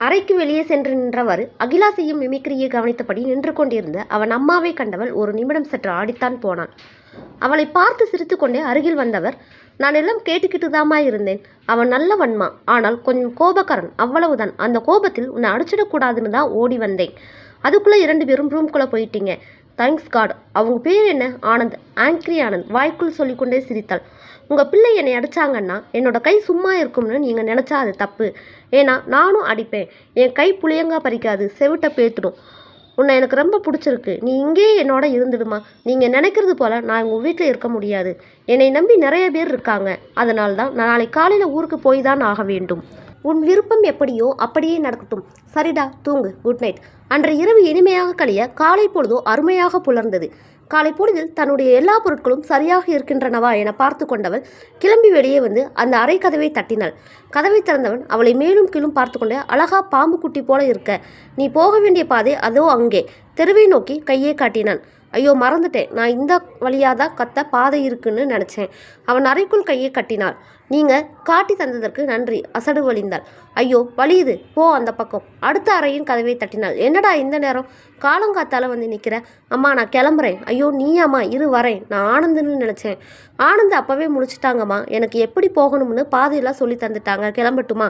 அறைக்கு வெளியே சென்று நின்றவாறு அகிலா செய்யும் மிமிக்ரியை கவனித்தபடி நின்று கொண்டிருந்த அவன் அம்மாவை கண்டவள் ஒரு நிமிடம் சற்று ஆடித்தான் போனான். அவளை பார்த்து சிரித்துக்கொண்டே அருகில் வந்தவர் நான் எல்லாம் கேட்டுக்கிட்டு தாமா இருந்தேன். அவன் நல்லவன்மா ஆனால் கொஞ்சம் கோபக்காரன். அவ்வளவுதான். அந்த கோபத்தில் உன்னை அடிச்சிடக்கூடாதுன்னு தான் ஓடி வந்தேன். அதுக்குள்ளே இரண்டு பேரும் ரூம்குள்ளே போயிட்டீங்க. தேங்க்ஸ் காட் அவங்க பேர் என்ன? ஆனந்த். ஆங்க்ரி ஆனந்த். வாய்க்குள் சொல்லிக்கொண்டே சிரித்தாள். உங்கள் பிள்ளை என்னை அடிச்சாங்கன்னா என்னோட கை சும்மா இருக்கும்னு நீங்கள் நினச்சா அது தப்பு. ஏன்னா நானும் அடிப்பேன். என் கை புளியங்கா பறிக்காது. செவிட்ட பேத்துடும். உன்னை எனக்கு ரொம்ப பிடிச்சிருக்கு. நீ இங்கேயே என்னோட இருந்துடுமா? நீங்கள் நினைக்கிறது போல் நான் உங்கள் வீட்டில் இருக்க முடியாது. என்னை நம்பி நிறைய பேர் இருக்காங்க. அதனால தான் நான் நாளை காலையில் ஊருக்கு போய் தான் ஆக வேண்டும். உன் விருப்பம் எப்படியோ அப்படியே நடக்கட்டும். சரிடா தூங்கு. குட் நைட் அன்று இரவு இனிமையாக கழிய காலை பொழுதோ அருமையாக புலர்ந்தது. காலை பொழுதில் தன்னுடைய எல்லா பொருட்களும் சரியாக இருக்கின்றனவா என பார்த்து கொண்டவள் கிளம்பி வெளியே வந்து அந்த அறை கதவை தட்டினாள். கதவை திறந்தவன் அவளை மேலும் கீழும் பார்த்து கொண்டே அழகா பாம்பு குட்டி போல இருக்க. நீ போக வேண்டிய பாதை அதோ அங்கே. தெருவை நோக்கி கையை காட்டினான். ஐயோ மறந்துட்டேன். நான் இந்த வழியாக தான் கத்த பாதை இருக்குன்னு நினச்சேன். அவன் அறைக்குள் கையை கட்டினாள். நீங்கள் காட்டி தந்ததற்கு நன்றி அசடு வழிந்தாள். ஐயோ வலியுது போ அந்த பக்கம். அடுத்த அறையின் கதவை தட்டினாள். என்னடா இந்த நேரம்? காலங்காத்தால வந்து நிற்கிற அம்மா நான் கிளம்புறேன். ஐயோ நீயாம்மா இரு வரேன். நான் ஆனந்துன்னு நினச்சேன். ஆனந்த் அப்போவே முடிச்சிட்டாங்கம்மா எனக்கு எப்படி போகணும்னு பாதையெல்லாம் சொல்லி தந்துட்டாங்க. கிளம்பட்டுமா?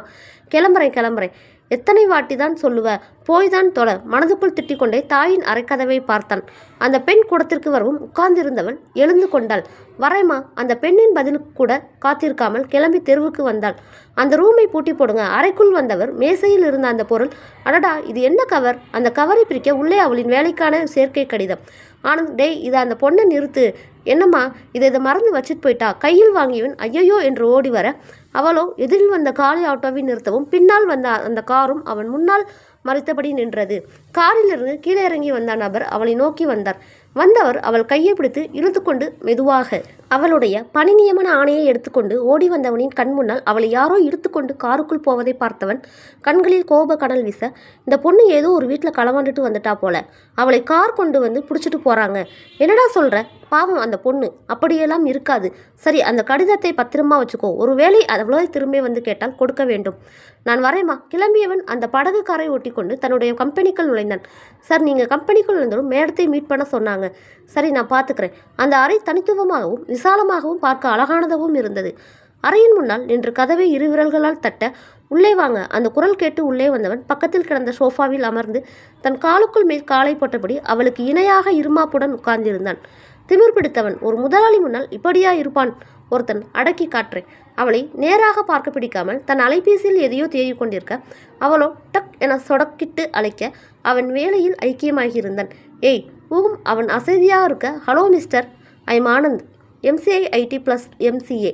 கிளம்புறேன் கிளம்புறேன். எத்தனை வாட்டி தான் சொல்லுவ போய்தான் தொலை மனதுக்குள் திட்டிக்கொண்டே தாயின் அரைக்கதவை பார்த்தான். அந்த பெண் கூடத்திற்கு வரவும் உட்கார்ந்திருந்தவள் எழுந்து கொண்டாள். வரேம்மா அந்த பெண்ணின் பதிலுக்கு கூட காத்திருக்காமல் கிளம்பி தெருவுக்கு வந்தாள். அந்த ரூமை பூட்டி போடுங்க அறைக்குள் வந்தவர் மேசையில் இருந்த அந்த பொருள். அடடா இது என்ன கவர்? அந்த கவரை பிரிக்க உள்ளே அவளின் வேலைக்கான சேர்க்கை கடிதம். ஆனந்த் டேய் இதை அந்த பொண்ணை நிறுத்து. என்னம்மா இதை இதை மறந்து வச்சுட்டு போயிட்டா? கையில் வாங்கியவன் ஐயையோ என்று ஓடி வர அவளோ எதிரில் வந்த காலி ஆட்டோவை நிறுத்தவும் பின்னால் வந்த அந்த காரும் அவன் முன்னால் மறைத்தபடி நின்றது. காரிலிருந்து கீழே இறங்கி வந்த நபர் அவளை நோக்கி வந்தார். வந்தவர் அவள் கையை பிடித்து இழுத்துக்கொண்டு மெதுவாக அவளுடைய பணி நியமன ஆணையை எடுத்துக்கொண்டு ஓடி வந்தவனின் கண் முன்னால் அவளை யாரோ இழுத்துக்கொண்டு காருக்குள் போவதை பார்த்தவன் கண்களில் கோப கடல் வீச இந்த பொண்ணு ஏதோ ஒரு வீட்டில் களவாண்டுட்டு வந்துட்டா போல. அவளை கார் கொண்டு வந்து பிடிச்சிட்டு போகிறாங்க என்னடா சொல்கிற பாவம் அந்த பொண்ணு. அப்படியெல்லாம் இருக்காது. சரி அந்த கடிதத்தை பத்திரமா வச்சுக்கோ. ஒருவேளை அவ்வளோ திரும்பி வந்து கேட்டால் கொடுக்க வேண்டும். நான் வரேம்மா. கிளம்பியவன் அந்த படகு காரை ஒட்டி கொண்டு தன்னுடைய கம்பெனிக்குள் நுழைந்தான். சார் நீங்கள் கம்பெனிக்குள் நுழைந்ததும் மேடத்தை மீட் பண்ண சொன்னாங்க. சரி நான் பார்த்துக்கிறேன் அந்த அறை தனித்துவமாகவும் விசாலமாகவும் பார்க்க அழகானதாகவும் இருந்தது. அறையின் முன்னால் நின்று கதவை இரு விரல்களால் தட்ட உள்ளே வாங்க. அந்த குரல் கேட்டு உள்ளே வந்தவன் பக்கத்தில் கிடந்த சோஃபாவில் அமர்ந்து தன் காலுக்குள் மேல் காலை போட்டபடி அவளுக்கு இணையாக இருமாப்புடன் உட்கார்ந்திருந்தான். திமிர் பிடித்தவன் ஒரு முதலாளி முன்னால் இப்படியா இருப்பான்? ஒருத்தன் அடக்கி காற்று அவளை நேராக பார்க்க பிடிக்காமல் தன் அலைபேசியில் எதையோ தேடிக் கொண்டிருக்க அவளோ டக் என சொடக்கிட்டு அழைக்க அவன் வேலையில் ஐக்கியமாகியிருந்தான். ஏய் ஊம் அவன் அசதியாக இருக்க? Hello mister. I'm Anand. MCI IT plus MCA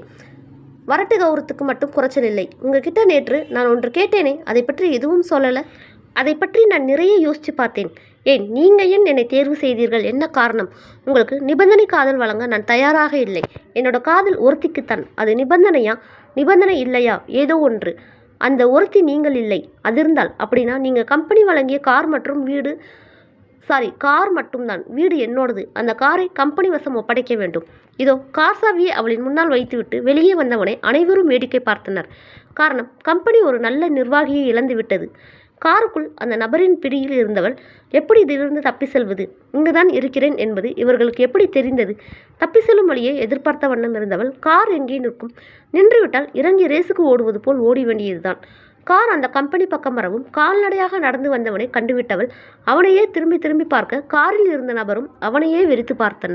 வரட்டு கௌரவத்துக்கு மட்டும் குறைச்சல் இல்லை. உங்ககிட்ட நேற்று நான் ஒன்று கேட்டேனே அதை பற்றி எதுவும் சொல்லலை. அதை பற்றி நான் நிறைய யோசித்து பார்த்தேன். ஏன் நீங்கள் ஏன் என்னை தேர்வு செய்தீர்கள்? என்ன காரணம்? உங்களுக்கு நிபந்தனை காதல் வழங்க நான் தயாராக இல்லை. என்னோட காதல் ஒருத்திக்குத்தான். அது நிபந்தனையா? நிபந்தனை இல்லையா? ஏதோ ஒன்று. அந்த ஒருத்தி நீங்கள் இல்லை. அது இருந்தால் அப்படின்னா நீங்கள் கம்பெனி வழங்கிய கார் மற்றும் வீடு சாரி கார் மட்டும்தான். வீடு என்னோடது. அந்த காரை கம்பெனி வசம் ஒப்படைக்க வேண்டும். இதோ கார் சாவியை அவளின் முன்னால் வைத்துவிட்டு வெளியே வந்தவனை அனைவரும் வேடிக்கை பார்த்தனர். காரணம் கம்பெனி ஒரு நல்ல நிர்வாகியை இழந்து விட்டது காருக்குள் அந்த நபரின் பிடியில் இருந்தவள் எப்படி இதிலிருந்து தப்பி செல்வது? இங்குதான் இருக்கிறேன் என்பது இவர்களுக்கு எப்படி தெரிந்தது? தப்பி செல்லும் வழியை எதிர்பார்த்த வண்ணம் இருந்தவள் கார் எங்கே நிற்கும்? நின்றுவிட்டால் இறங்கி ரேசுக்கு ஓடுவது போல் ஓடி வேண்டியதுதான். கார் அந்த கம்பெனி பக்கம் வரவும் கால்நடையாக நடந்து வந்தவனை கண்டுவிட்டவள் அவனையே திரும்பி திரும்பி பார்க்க காரில் இருந்த நபரும் அவனையே வெறித்து பார்த்தனர்.